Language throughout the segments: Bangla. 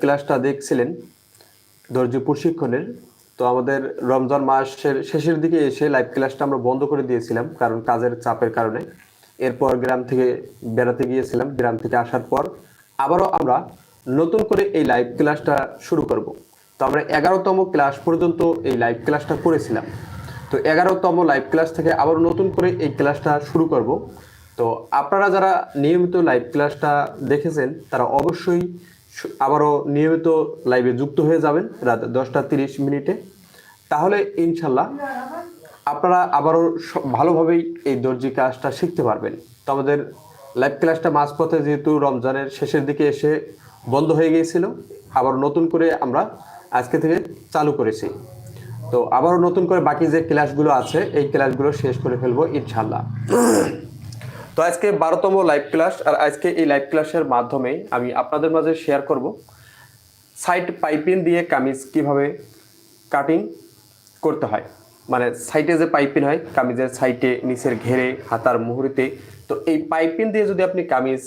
ক্লাসটা দেখছিলেন দর্জি প্রশিক্ষণের। তো আমাদের রমজান মাসের শেষের দিকে এসে লাইভ ক্লাসটা আমরা বন্ধ করে দিয়েছিলাম কারণ কাজের চাপের কারণে। এরপর গ্রাম থেকে বেড়াতে গিয়েছিলাম, গ্রাম থেকে আসার পর আবারও আমরা নতুন করে এই লাইভ ক্লাসটা শুরু করব। তো আমরা এগারোতম ক্লাস পর্যন্ত এই লাইভ ক্লাসটা করেছিলাম। তো এগারোতম লাইভ ক্লাস থেকে আবার নতুন করে এই ক্লাসটা শুরু করব। তো আপনারা যারা নিয়মিত লাইভ ক্লাসটা দেখেছেন তারা অবশ্যই আবারও নিয়মিত লাইভে যুক্ত হয়ে যাবেন, রাত দশটা তিরিশ মিনিটে। তাহলে ইনশাল্লাহ আপনারা আবারও ভালোভাবেই এই দর্জি কাজটা শিখতে পারবেন। তো আমাদের লাইভ ক্লাসটা মাঝপথে যেহেতু রমজানের শেষের দিকে এসে বন্ধ হয়ে গিয়েছিল আবার নতুন করে আমরা আজকে থেকে চালু করেছি। তো আবারও নতুন করে বাকি যে ক্লাসগুলো আছে, এই ক্লাসগুলো শেষ করে ফেলব ইনশাল্লাহ। তো আজকে বারোতম লাইভ ক্লাস আর আজকে এই লাইভ ক্লাসের মাধ্যমে আমি আপনাদের মাঝে শেয়ার করব সাইড পাইপিং দিয়ে কামিজ কীভাবে কাটিং করতে হয়। মানে সাইডে যে পাইপিং হয়, কামিজের সাইডে নিচের ঘেরে, হাতার মুহুরিতে, তো এই পাইপিং দিয়ে যদি আপনি কামিজ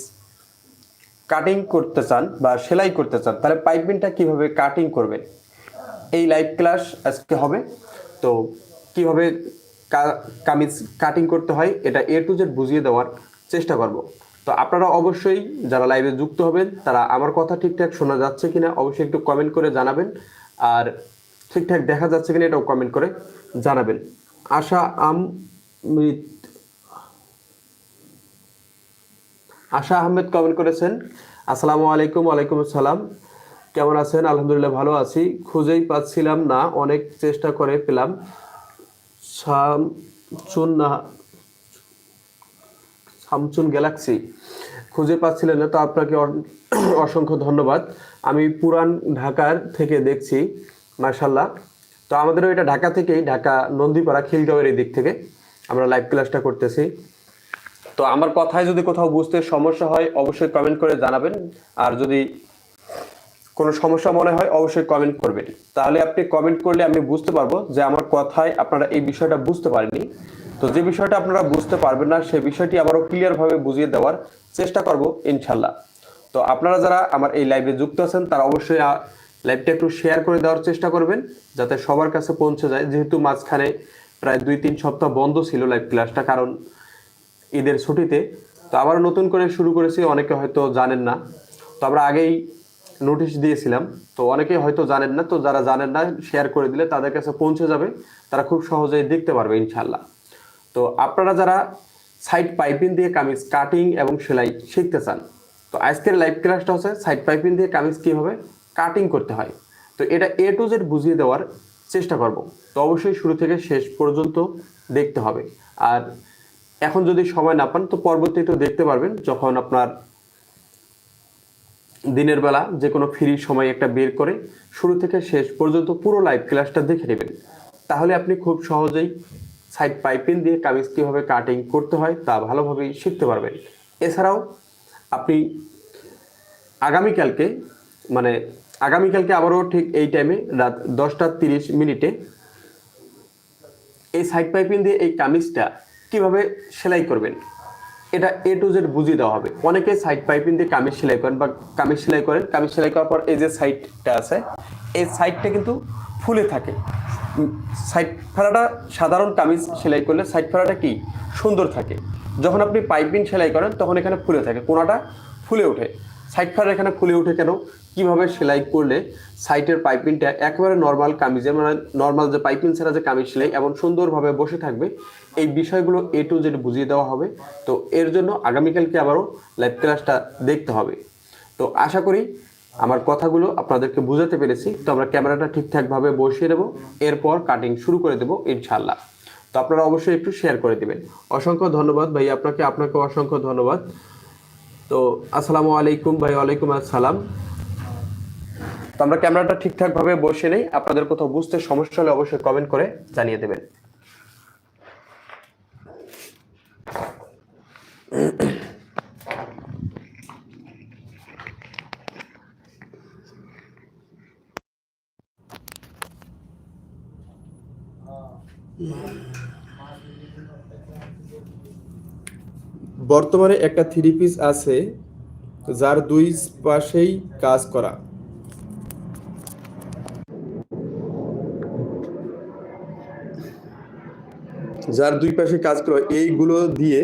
কাটিং করতে চান বা সেলাই করতে চান, তাহলে পাইপিংটা কীভাবে কাটিং করবেন? এই লাইভ ক্লাস আজকে হবে। তো কীভাবে কামিজ কাটিং করতে হয়, এটা এ টু জেড বুঝিয়ে দেওয়ার চেষ্টা করব। তো আপনারা অবশ্যই যারা লাইভে যুক্ত হবেন, তারা আমার কথা ঠিকঠাক শোনা যাচ্ছে কিনা অবশ্যই একটু কমেন্ট করে জানাবেন, আর ঠিকঠাক দেখা যাচ্ছে কিনা এটাও কমেন্ট করে জানাবেন। আশা আমৃত আশা আহমেদ কমেন্ট করেছেন। আসসালামু আলাইকুম, ওয়ালাইকুম আসসালাম। কেমন আছেন? আলহামদুলিল্লাহ ভালো আছি। খুঁজেই পাচ্ছিলাম না, অনেক চেষ্টা করে পেলাম। সামচুন না সামচুন গ্যালাক্সি খুঁজে পাচ্ছিলেন না, তো আপনাকে অসংখ্য ধন্যবাদ। আমি পুরান ঢাকার থেকে দেখছি মার্শাল্লাহ তো আমাদেরও এটা ঢাকা থেকেই, ঢাকা নন্দীপাড়া খিলগাঁওয়ের এই দিক থেকে আমরা লাইভ ক্লাসটা করতেছি। তো আমার কথায় যদি কোথাও বুঝতে সমস্যা হয়, অবশ্যই কমেন্ট করে জানাবেন। আর যদি কোনো সমস্যা মনে হয়, অবশ্যই কমেন্ট করবেন। তাহলে আপনি কমেন্ট করলে আমি বুঝতে পারব যে আমার কথায় আপনারা এই বিষয়টা বুঝতে পারেননি। তো যে বিষয়টা আপনারা বুঝতে পারবেন না সেই বিষয়টি আবারও ক্লিয়ারভাবে বুঝিয়ে দেওয়ার চেষ্টা করব, ইনশাল্লাহ। তো আপনারা যারা আমার এই লাইভে যুক্ত আছেন, তারা অবশ্যই লাইভটা একটু শেয়ার করে দেওয়ার চেষ্টা করবেন, যাতে সবার কাছে পৌঁছে যায়। যেহেতু মাঝখানে প্রায় দুই তিন সপ্তাহ বন্ধ ছিল লাইভ ক্লাসটা কারণ ঈদের ছুটিতে। তো আবার নতুন করে শুরু করেছি, অনেকে হয়তো জানেন না। তো আমরা আগেই নোটিশ দিয়েছিলাম। তো অনেকেই হয়তো জানেন না, তো যারা জানেন না শেয়ার করে দিলে তাদের কাছে পৌঁছে যাবে। তারা খুব সহজেই দেখতে পারবে ইনশাল্লাহ তো আপনারা যারা সাইড পাইপিং দিয়ে কামিজ কাটিং এবং সেলাই শিখতে চান, তো আজকের লাইভ ক্লাসটা হচ্ছে সাইড পাইপিং দিয়ে কামিজ কীভাবে কাটিং করতে হয়। তো এটা এ টু জেড বুঝিয়ে দেওয়ার চেষ্টা করব। তো অবশ্যই শুরু থেকে শেষ পর্যন্ত দেখতে হবে। আর এখন যদি সময় না পান, তো পরবর্তীতে দেখতে পারবেন, যখন আপনার দিনের বেলা যে কোনো ফ্রি সময় একটা বের করে শুরু থেকে শেষ পর্যন্ত পুরো লাইভ ক্লাসটা দেখে নেবেন। তাহলে আপনি খুব সহজেই সাইড পাইপিং দিয়ে কামিজ কীভাবে কাটিং করতে হয় তা ভালোভাবেই শিখতে পারবেন। এছাড়াও আপনি আগামীকালকে মানে আগামীকালকে আবারও ঠিক এই টাইমে রাত দশটা তিরিশ মিনিটে এই সাইড পাইপিং দিয়ে এই কামিজটা কীভাবে সেলাই করবেন? এটা এ টু জেড বুঝিয়ে দেওয়া হবে। অনেকে সাইড পাইপিং দিয়ে কামিজ সেলাই করেন বা কামিজ সেলাই করেন। কামিজ সেলাই করার পর এই যে সাইডটা আছে, এই সাইডটা কিন্তু ফুলে থাকে। সাইড ফেরাটা সাধারণ কামিজ সেলাই করলে সাইড ফেরাটা কি? সুন্দর থাকে। যখন আপনি পাইপিং সেলাই করেন, তখন এখানে ফুলে থাকে। কোনাটা ফুলে ওঠে। সাইড ফার এখানে ফুলে ওঠে কেন? কীভাবে সেলাই করলে সাইটের পাইপিংটা একেবারে নর্মাল কামিজে মানে নর্মাল যে পাইপিং ছাড়া যে কামিজ সেলাই, এমন সুন্দরভাবে বসে থাকবে এই বিষয়গুলো এ টু জেড বুঝিয়ে দেওয়া হবে। তো এর জন্য আগামীকালকে আবারও লাইভ ক্লাসটা দেখতে হবে। তো আশা করি আমার কথাগুলো আপনাদেরকে বুঝাতে পেরেছি। তো আমরা ক্যামেরাটা ঠিকঠাকভাবে বসিয়ে দেবো। এরপর কাটিং শুরু করে দেবো ইনশাল্লাহ তো আপনারা অবশ্যই একটু শেয়ার করে দিবেন। অসংখ্য ধন্যবাদ ভাই, আপনাকে আপনাকে অসংখ্য ধন্যবাদ। তো আসসালামু আলাইকুম ভাই, ওয়ালাইকুম আসসালাম। তো আমরা ক্যামেরাটা ঠিকঠাকভাবে বসে নেই। আপনাদের কোথাও বুঝতে সমস্যা হলে অবশ্যই কমেন্ট করে জানিয়ে দেবেন। বর্তমানে একটা থ্রি পিস আছে, যার দুই পাশেই কাজ করা। যার দুই পাশে কাজ করা, এইগুলো দিয়ে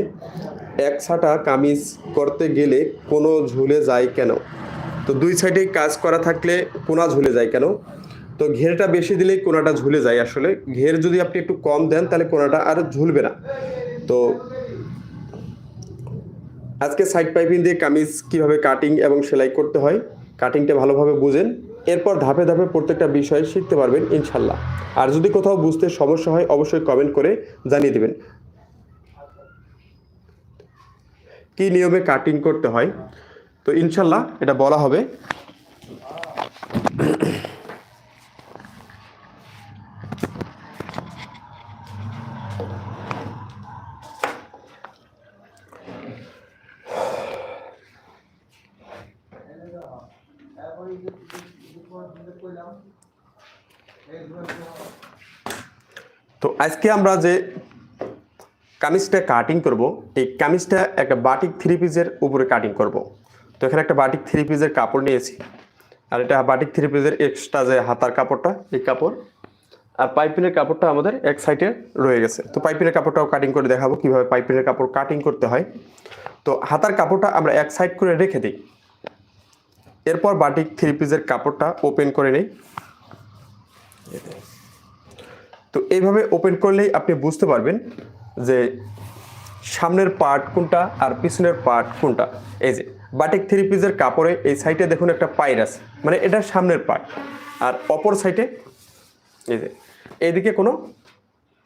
এক ছাটা কামিজ করতে গেলে কোনো ঝুলে যায় কেন? তো দুই সাইডে কাজ করা থাকলে কোনা ঝুলে যায় কেন? তো ঘেরটা বেশি দিলেই কোনাটা ঝুলে যায় আসলে। ঘের যদি আপনি একটু কম দেন, তাহলে কোনাটা আর ঝুলবে না। তো আজকে সাইড পাইপিং দিয়ে কামিজ কীভাবে কাটিং এবং সেলাই করতে হয় কাটিংটা ভালোভাবে বুঝেন। এরপর ধাপে ধাপে প্রত্যেকটা বিষয় শিখতে পারবেন, ইনশাল্লাহ। আর যদি কোথাও বুঝতে সমস্যা হয়, অবশ্যই কমেন্ট করে জানিয়ে দেবেন। কি নিয়মে কাটিং করতে হয়? তো ইনশাল্লাহ এটা বলা হবে। তো আজকে আমরা যে কামিজটা কাটিং করব, এই কামিজটা একটা বাটিক থ্রি পিসের উপরে কাটিং করব। তো এখানে একটা বাটিক থ্রি পিসের কাপড় নিয়েছি, আর এটা বাটিক থ্রি পিসের এক্সট্রা যে হাতার কাপড়টা, এই কাপড়, আর পাইপিনের কাপড়টা আমাদের এক সাইডে রয়ে গেছে। তো পাইপিনের কাপড়টাও কাটিং করে দেখাবো কীভাবে পাইপিনের কাপড় কাটিং করতে হয়। তো হাতার কাপড়টা আমরা এক সাইড করে রেখে দিই। এরপর বাটিক থ্রি পিসের কাপড়টা ওপেন করে নেই। তো এইভাবে ওপেন করলেই আপনি বুঝতে পারবেন যে সামনের পার্ট কোনটা আর পিছনের পার্ট কোনটা? এই যে বাটিক থ্রি পিসের কাপড়ে এই সাইডে দেখুন একটা পাইর আছে মানে এটা সামনের পার্ট আর অপর সাইডে এই যে, এইদিকে কোনো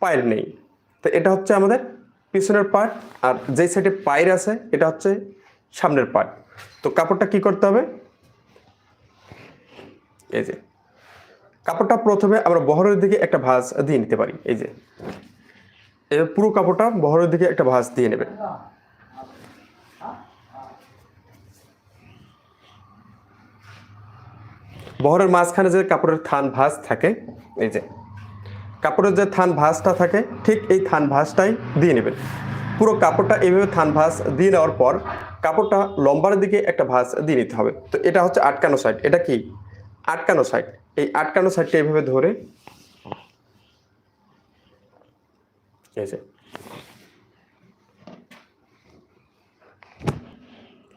পায়ের নেই। তো এটা হচ্ছে আমাদের পিছনের পার্ট আর যেই সাইডে পায়ের আছে, এটা হচ্ছে সামনের পার্ট তো কাপড়টা কি করতে হবে? এই যে, কাপড়টা প্রথমে আমরা বহরের দিকে একটা ভাঁজ দিয়ে নিতে পারি। এই যে এই পুরো কাপড়টা বহরের দিকে একটা ভাঁজ দিয়ে নেবেন বহরের মাঝখানে যে কাপড়ের থান ভাঁজ থাকে, এই যে, কাপড়ের যে থান ভাঁজটা থাকে, ঠিক এই থান ভাঁজটাই দিয়ে নেবেন। পুরো কাপড়টা এইভাবে থান ভাঁজ দিয়ে নেওয়ার পর কাপড়টা লম্বার দিকে একটা ভাঁজ দিয়ে নিতে হবে। তো এটা হচ্ছে আটকানো সাইড এটা কি? আটকানো সাইড এই আটকানো সাইডটা এইভাবে ধরে এই যে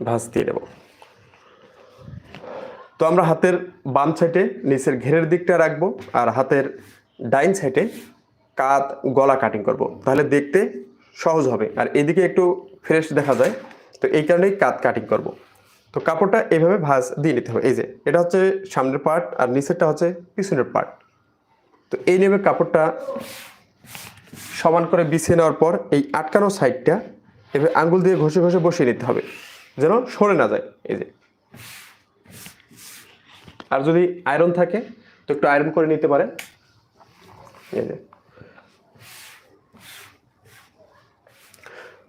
ভাঁজ দিয়ে দেব। তো আমরা হাতের বাম সাইডে নিচের ঘেরের দিকটা রাখব আর হাতের ডাইন সাইডে কাত গলা কাটিং করব। তাহলে দেখতে সহজ হবে। আর এদিকে একটু ফ্রেশ দেখা যায়। তো এই কারণেই কাত কাটিং করব। তো কাপড়টা এইভাবে ভাঁজ দিয়ে নিতে হবে। এই যে, এটা হচ্ছে সামনের পার্ট আর নিচেরটা হচ্ছে পিছনের পার্ট তো এই নেমে কাপড়টা সমান করে বিছিয়ে নেওয়ার পর এই আটকানো সাইডটা এভাবে আঙ্গুল দিয়ে ঘষে ঘষে বসিয়ে নিতে হবে, যেন সরে না যায়। এই যে। আর যদি আয়রন থাকে, তো একটু আয়রন করে নিতে পারেন। এই যে।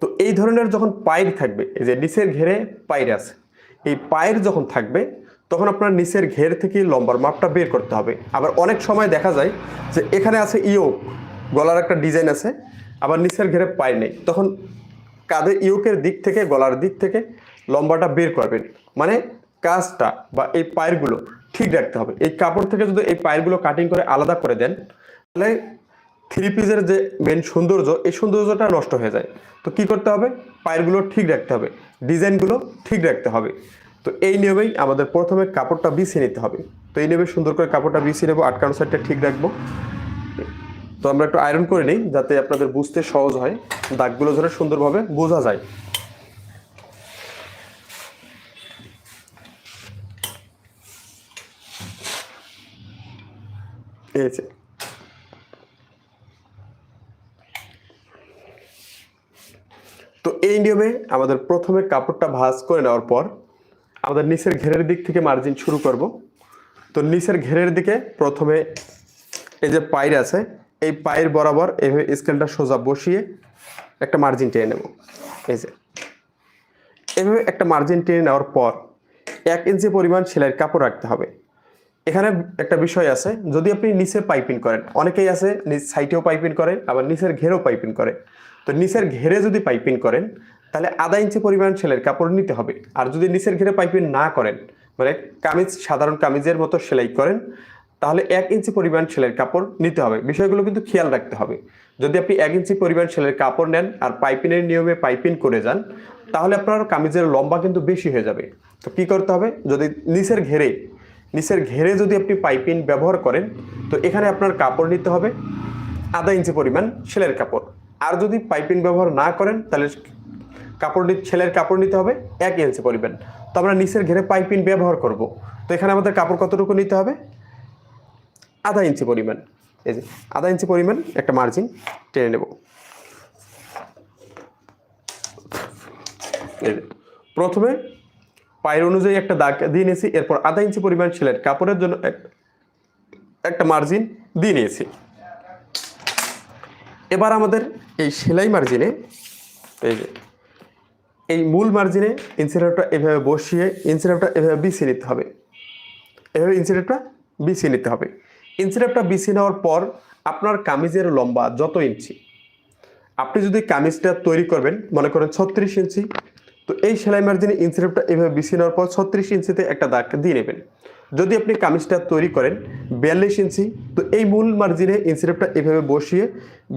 তো এই ধরনের যখন পায়ের থাকবে, এই যে নিচের ঘেরে পায়ের আছে, এই পায়ের যখন থাকবে, তখন আপনার নিচের ঘের থেকে লম্বার মাপটা বের করতে হবে। আবার অনেক সময় দেখা যায় যে এখানে আছে ইয়োক গলার একটা ডিজাইন আছে, আবার নিচের ঘেরে পায়ের নেই। তখন কাঁধে ইউকের দিক থেকে, গলার দিক থেকে লম্বাটা বের করবেন। মানে কাজটা বা এই পায়েরগুলো ঠিক রাখতে হবে। এই কাপড় থেকে যদি এই পায়েরগুলো কাটিং করে আলাদা করে দেন, তাহলে থ্রি পিসের যে মেন সৌন্দর্য, এই সৌন্দর্যটা নষ্ট হয়ে যায়। তো কি করতে হবে? পায়েরগুলো ঠিক রাখতে হবে। ডিজাইনগুলো ঠিক রাখতে হবে। তো এই নিয়মেই আমাদের প্রথমে কাপড়টা বিছিয়ে নিতে হবে। তো এই নিয়মে সুন্দর করে কাপড়টা বিছিয়ে নেব, আটকানো সাইডটা ঠিক রাখব। তো আমরা একটু আয়রন করে নিই যাতে আপনাদের বুঝতে সহজ হয়। দাগগুলো ধরে সুন্দরভাবে বোঝা যায়। তো এই নিয়মে আমাদের প্রথমে কাপড়টা ভাঁজ করে নেওয়ার পর আমাদের নিচের ঘেরের দিক থেকে মার্জিন শুরু করব। তো নিচের ঘেরের দিকে প্রথমে এই যে পায়ের আছে এই পায়ের বরাবর এইভাবে স্কেলটা সোজা বসিয়ে একটা মার্জিন টেনে নেব। এই যে। এভাবে একটা মার্জিন টেনে নেওয়ার পর এক ইঞ্চি পরিমাণ সেলাইয়ের কাপড় রাখতে হবে। এখানে একটা বিষয় আছে, যদি আপনি নিচে পাইপিং করেন, অনেকেই আছে সাইটেও পাইপিং করে, আবার নিচের ঘেরেও পাইপিং করে। তো নিচের ঘেরে যদি পাইপিং করেন, তাহলে আধা ইঞ্চি পরিমাণ সেলাইয়ের কাপড় নিতে হবে। আর যদি নিচের ঘেরে পাইপিং না করেন মানে কামিজ, সাধারণ কামিজের মতো সেলাই করেন তাহলে এক ইঞ্চি পরিমাণ সেলাইয়ের কাপড় নিতে হবে। বিষয়গুলো কিন্তু খেয়াল রাখতে হবে। যদি আপনি এক ইঞ্চি পরিমাণ সেলের কাপড় নেন আর পাইপিনের নিয়মে পাইপিন করে যান, তাহলে আপনার কামিজের লম্বা কিন্তু বেশি হয়ে যাবে। তো কি করতে হবে? যদি নিচের ঘেরে নিচের ঘেরে যদি আপনি পাইপিন ব্যবহার করেন, তো এখানে আপনার কাপড় নিতে হবে আধা ইঞ্চি পরিমাণ সেলের কাপড়। আর যদি পাইপিন ব্যবহার না করেন, তাহলে কাপড় ছেলের কাপড় নিতে হবে এক ইঞ্চি পরিমাণ। তো আমরা নিচের ঘেরে পাইপিন ব্যবহার করব। তো এখানে আমাদের কাপড় কতটুকু নিতে হবে? আধা ইঞ্চি পরিমাণ। এই যে, আধা ইঞ্চি পরিমাণ একটা মার্জিন টেনে নেব। প্রথমে পায়ের অনুযায়ী একটা দাগ দিয়ে নিয়েছি, এরপর আধা ইঞ্চি পরিমাণ ছেলের কাপড়ের জন্য এক- একটা মার্জিন দিয়ে নিয়েছি। এবার আমাদের এই সেলাই মার্জিনে এই যে, এই মূল মার্জিনে ইনসিলেটরটা এভাবে বসিয়ে ইনসিলেটরটা এভাবে বিছিয়ে নিতে হবে। এভাবে ইনসিলেটরটা বিছিয়ে নিতে হবে। ইনসিলেটরটা বিছিয়ে নেওয়ার পর আপনার কামিজের লম্বা যত ইঞ্চি। আপনি যদি কামিজটা তৈরি করবেন, মনে করেন ছত্রিশ ইঞ্চি, তো এই সেলাই মার্জিনে ইনসিলেটরটা এভাবে বিছিয়ে নেওয়ার পর ছত্রিশ ইঞ্চিতে একটা দাগ দিয়ে নেবেন। যদি আপনি কামিজটা তৈরি করেন বিয়াল্লিশ ইঞ্চি, তো এই মূল মার্জিনে ইনসিলেটরটা এভাবে বসিয়ে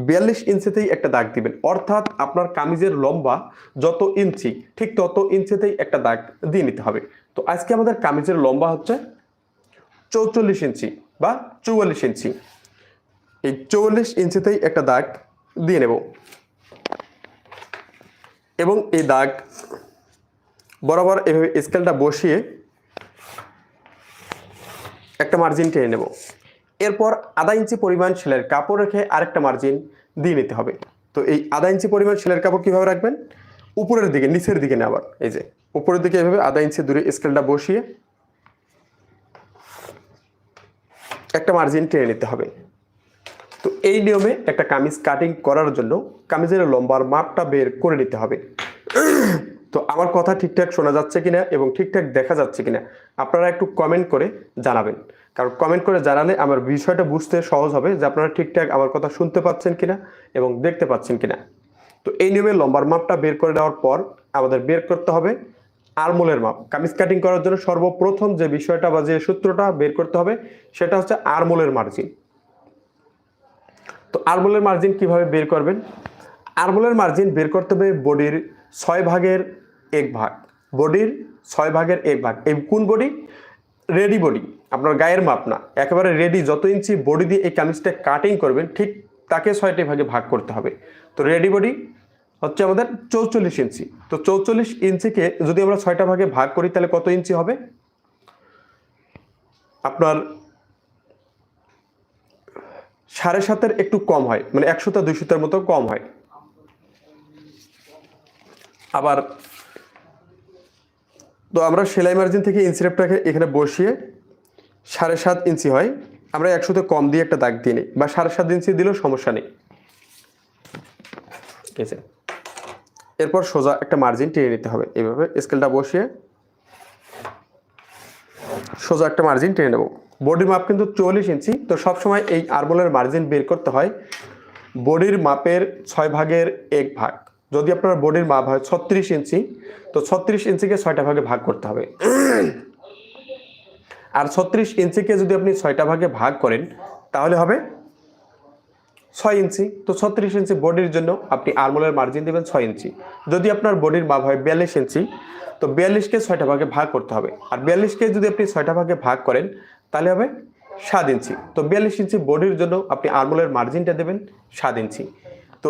বিয়াল্লিশ ইঞ্চিতেই একটা দাগ দিবেন। অর্থাৎ আপনার কামিজের লম্বা যত ইঞ্চি, ঠিক তত ইঞ্চিতেই একটা দাগ দিয়ে নিতে হবে। তো আজকে আমাদের কামিজের লম্বা হচ্ছে চৌচল্লিশ ইঞ্চি। বা চুয়াল্লিশ ইঞ্চি। এই চৌল্লিশ ইঞ্চিতেই একটা দাগ দিয়ে নেব। এবং এই দাগ বরাবর এভাবে স্কেলটা বসিয়ে একটা মার্জিন টেনে নেব। এরপর আধা ইঞ্চি পরিমাণ সেলের কাপড় রেখে আরেকটা মার্জিন দিয়ে নিতে হবে। তো এই আধা ইঞ্চি পরিমাণ সেলের কাপড় কীভাবে রাখবেন? উপরের দিকে, নিচের দিকে না আবার এই যে, উপরের দিকে এভাবে আধা ইঞ্চি দূরে স্কেলটা বসিয়ে একটা মার্জিন টেনে নিতে হবে। তো এই নিয়মে একটা কামিজ কাটিং করার জন্য কামিজের লম্বার মাপটা বের করে নিতে হবে। তো আমার কথা ঠিকঠাক শোনা যাচ্ছে কিনা এবং ঠিকঠাক দেখা যাচ্ছে কিনা, আপনারা একটু কমেন্ট করে জানাবেন। কারণ কমেন্ট করে জানালে আমার বিষয়টা বুঝতে সহজ হবে যে আপনারা ঠিকঠাক আমার কথা শুনতে পাচ্ছেন কিনা এবং দেখতে পাচ্ছেন কিনা। তো এই নিয়মে লম্বার মাপটা বের করে নেওয়ার পর আমাদের বের করতে হবে আরমোলের মাপ। কামিজ কাটিং করার জন্য সর্বপ্রথম যে বিষয়টা বা যে সূত্রটা বের করতে হবে, সেটা হচ্ছে আরমোলের মার্জিন তো আরমোলের মার্জিন কীভাবে বের করবেন? আরমোলের মার্জিন বের করতে হবে বডির ছয় ভাগের এক ভাগ। বডির ছয় ভাগের এক ভাগ। এই কোন বডি রেডি বডি আপনার গায়ের মাপ না। একেবারে রেডি যত ইঞ্চি বডি দিয়ে এই কামিজটা কাটিং করবেন, ঠিক তাকে ছয়টি ভাগে ভাগ করতে হবে। তো রেডি বডি হচ্ছে আমাদের চৌচল্লিশ ইঞ্চি। তো চৌচল্লিশ ইঞ্চিকে যদি আমরা ছয়টা ভাগে ভাগ করি, তাহলে কত ইঞ্চি হবে? আপনার সাড়ে সাতের একটু কম হয় মানে একশোটা দুইশোটার মতো কম হয়। আবার তো আমরা সেলাই মার্জিন থেকে ইনসিলেপটাকে এখানে বসিয়ে সাড়ে সাত ইঞ্চি হয়। আমরা একশোতে কম দিয়ে একটা দাগ দিয়ে নিই, বা সাড়ে সাত ইঞ্চি দিলেও সমস্যা নেই। ঠিক যে। এরপর সোজা একটা মার্জিন টেনে নিতে হবে। এইভাবে স্কেলটা বসিয়ে সোজা একটা মার্জিন টেনে নেব। বডির মাপ কিন্তু চল্লিশ ইঞ্চি। তো সবসময় এই আরমোলের মার্জিন বের করতে হয় বডির মাপের ছয় ভাগের এক ভাগ। যদি আপনার বডির মাপ হয় ছত্রিশ ইঞ্চি, তো ছত্রিশ ইঞ্চিকে ছয়টা ভাগে ভাগ করতে হবে। আর ছত্রিশ ইঞ্চিকে যদি আপনি ছয়টা ভাগে ভাগ করেন, তাহলে হবে ছয় ইঞ্চি, তো ছত্রিশ ইঞ্চি বডির জন্য আপনি আরমোলের মার্জিন দেবেন ছয় ইঞ্চি। যদি আপনার বডির মাপ হয় বিয়াল্লিশ ইঞ্চি, তো বিয়াল্লিশকে ছয়টা ভাগে ভাগ করতে হবে। আর বিয়াল্লিশকে যদি আপনি ছয়টা ভাগে ভাগ করেন, তাহলে হবে সাত ইঞ্চি। তো বিয়াল্লিশ ইঞ্চি বডির জন্য আপনি আরমোলের মার্জিনটা দেবেন সাত ইঞ্চি। তো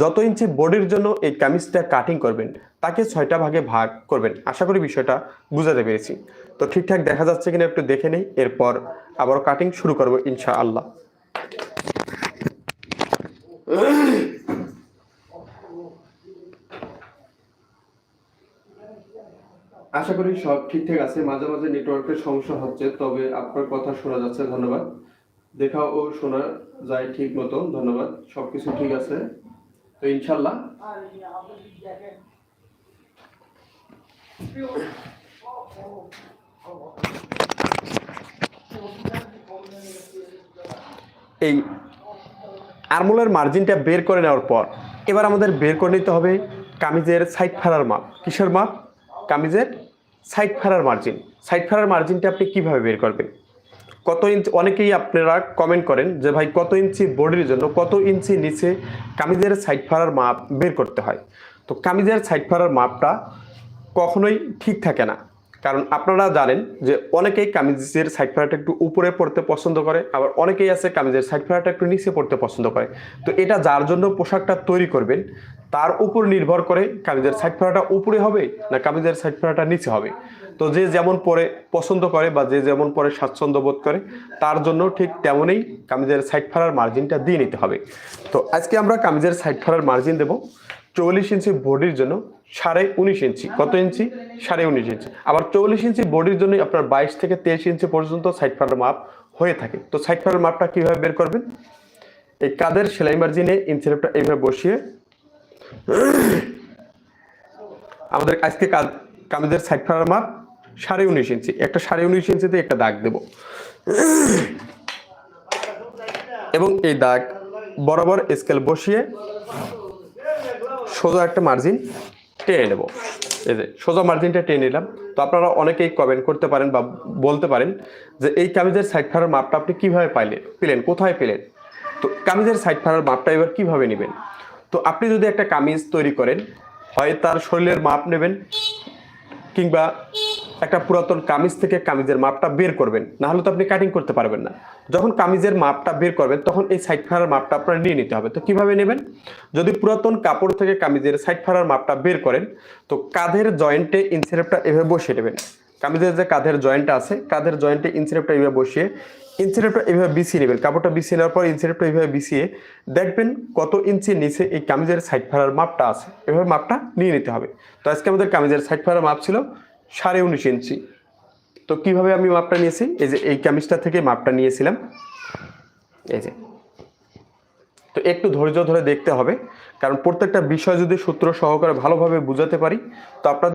যত ইঞ্চি বডির জন্য এই কামিজটা কাটিং করবেন, তাকে ছয়টা ভাগে ভাগ করবেন। আশা করি বিষয়টা বুঝাতে পেরেছি। তো ঠিকঠাক দেখা যাচ্ছে কিনা একটু দেখে নেই, এরপর আবারও কাটিং শুরু করব ইনশা আল্লাহ আশা করি সব ঠিকঠাক আছে। মাঝে মাঝে নেটওয়ার্কের সমস্যা হচ্ছে, তবে আপনার কথা শোনা যাচ্ছে। ধন্যবাদ। দেখা ও শোনা যায় ঠিক মতো। ধন্যবাদ। সবকিছু ঠিক আছে। তো ইনশাল্লাহ। এই আরমোলের মার্জিনটা বের করে নেওয়ার পর, এবার আমাদের বের করে নিতে হবে কামিজের সাইড ফাড়ার মাপ। কিসের মাপ? কামিজের সাইড ফাড়ার মার্জিন। সাইড ফাড়ার মার্জিনটা আপনি কীভাবে বের করবেন? কত ইঞ্চি অনেকেই আপনারা কমেন্ট করেন যে ভাই, কত ইঞ্চি বডির জন্য কত ইঞ্চি নিচে কামিজের সাইড ফাড়ার মাপ বের করতে হয়? তো কামিজের সাইড ফাড়ার মাপটা কখনোই ঠিক থাকে না। কারণ আপনারা জানেন যে অনেকেই কামিজের সাইড ফাড়াটা একটু উপরে পড়তে পছন্দ করে, আবার অনেকেই আছে কামিজের সাইড ফাড়াটা একটু নিচে পড়তে পছন্দ করে। তো এটা যার জন্য পোশাকটা তৈরি করবেন, তার উপর নির্ভর করে কামিজের সাইড ফাড়াটা উপরে হবে না কামিজের সাইড ফাড়াটা নিচে হবে। তো যে যেমন পরে পছন্দ করে বা যে যেমন পরে স্বাচ্ছন্দ্য বোধ করে, তার জন্য ঠিক তেমনই কামিজের সাইড ফাড়ার মার্জিনটা দিয়ে নিতে হবে। তো আজকে আমরা কামিজের সাইড ফাড়ার মার্জিন দেবো চল্লিশ ইঞ্চি বডির জন্য। সাড়ে উনিশ ইঞ্চি। কত ইঞ্চি? সাড়ে উনিশ ইঞ্চি। আবার চল্লিশ ইঞ্চি বডির জন্য আপনার বাইশ থেকে তেইশ ইঞ্চি পর্যন্ত সাইড ফাড়ার মাপ হয়ে থাকে। তো সাইড ফাড়ার মাপটা কীভাবে বের করবেন? এই কাদের সেলাই মার্জিনে ইনসেলেপটা এইভাবে বসিয়ে আমাদের আজকে কামিজের সাইড ফাড়ার মাপ সাড়ে উনিশ ইঞ্চি। একটা সাড়ে উনিশ ইঞ্চিতে একটা দাগ দেব। এবং এই দাগ বরাবর স্কেল বসিয়ে সোজা একটা মার্জিন টেনে নেব। এই যে সোজা মার্জিনটা টেনে নিলাম। তো আপনারা অনেকেই কমেন্ট করতে পারেন বা বলতে পারেন যে এই কামিজের সাইড ফারার মাপটা আপনি কীভাবে পাইলেন পেলেন? কোথায় পেলেন? তো কামিজের সাইড ফাড়ার মাপটা এবার কীভাবে নেবেন? তো আপনি যদি একটা কামিজ তৈরি করেন, হয় তার শরীরের মাপ নেবেন কিংবা একটা পুরাতন কামিজ থেকে কামিজের মাপটা বের করবেন। না হলে তো আপনি কাটিং করতে পারবেন না। যখন কামিজের মাপটা বের করবেন, তখন এই সাইড ফাড়ার মাপটা আপনার নিয়ে নিতে হবে। তো কীভাবে নেবেন? যদি পুরাতন কাপড় থেকে কামিজের সাইড ফাড়ার মাপটা বের করেন, তো কাঁধের জয়েন্টে ইনসেলেপটা এভাবে বসিয়ে নেবেন কামিজের যে কাঁধের জয়েন্টটা আছে, কাঁধের জয়েন্টে ইনসেলেপটা এভাবে বসিয়ে ইনসেলেপটা এভাবে বিছিয়ে নেবেন। কাপড়টা বিছিয়ে নেওয়ার পর ইনসেলেপটা এভাবে বিছিয়ে দেখবেন কত ইঞ্চি নিচে এই কামিজের সাইড ফাড়ার মাপটা আছে। এভাবে মাপটা নিয়ে নিতে হবে। তো আজকে আমাদের কামিজের সাইড ফাড়ার মাপ ছিল সাড়ে উনিশ ইঞ্চি তো কীভাবে আমি মাপটা নিয়েছি? এই যে এই ক্যামিস্টার থেকে মাপটা নিয়েছিলাম। এই যে। তো একটু ধৈর্য ধরে দেখতে হবে। কারণ প্রত্যেকটা বিষয় যদি সূত্র সহকারে ভালোভাবে বুঝাতে পারি, তো আপনার